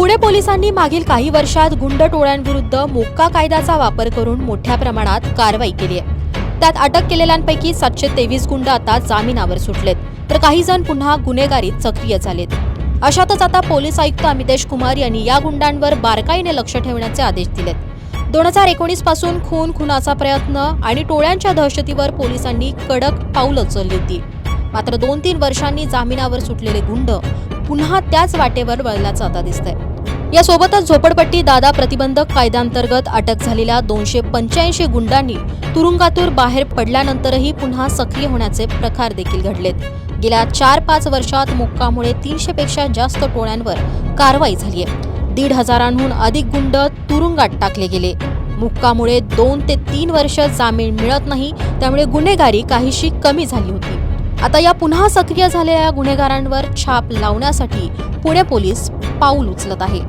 पुणे पोलिसांनी मागील काही वर्षात गुंड टोळ्यांविरुद्ध मोक्का कायद्याचा वापर करून मोठ्या प्रमाणात कारवाई केली आहे. त्यात अटक केलेल्यांपैकी सातशे तेवीस गुंड आता जामिनावर सुटलेत तर काही जण पुन्हा गुन्हेगारीत सक्रिय झालेत. अशातच आता पोलीस आयुक्त अमितेश कुमार यांनी या गुंडांवर बारकाईने लक्ष ठेवण्याचे आदेश दिलेत. दोन हजार एकोणीसपासून खून खुनाचा प्रयत्न आणि टोळ्यांच्या दहशतीवर पोलिसांनी कडक पाऊल उचलली होती मात्र दोन तीन वर्षांनी जामिनावर सुटलेले गुंड पुन्हा त्याच वाटेवर वळल्याचं आता दिसतंय. यासोबतच झोपडपट्टी दादा प्रतिबंधक कायद्यांतर्गत अटक झालेल्या दोनशे पंच्याऐंशी गुंडांनी तुरुंगातून बाहेर पडल्यानंतरही पुन्हा सक्रिय होण्याचे प्रकार देखील घडलेत. गेल्या चार पाच वर्षात मुक्कामुळे तीनशे पेक्षा जास्त टोळ्यांवर कारवाई झाली आहे दीड हजारांहून अधिक गुंड तुरुंगात टाकले गेले. मुक्कामुळे दोन ते तीन वर्ष जामीन मिळत नाही त्यामुळे गुन्हेगारी काहीशी कमी झाली होती. आता या पुन्हा सक्रिय झालेल्या गुन्हेगारांवर छाप लावण्यासाठी पुणे पोलीस पाऊल उचलत आहे.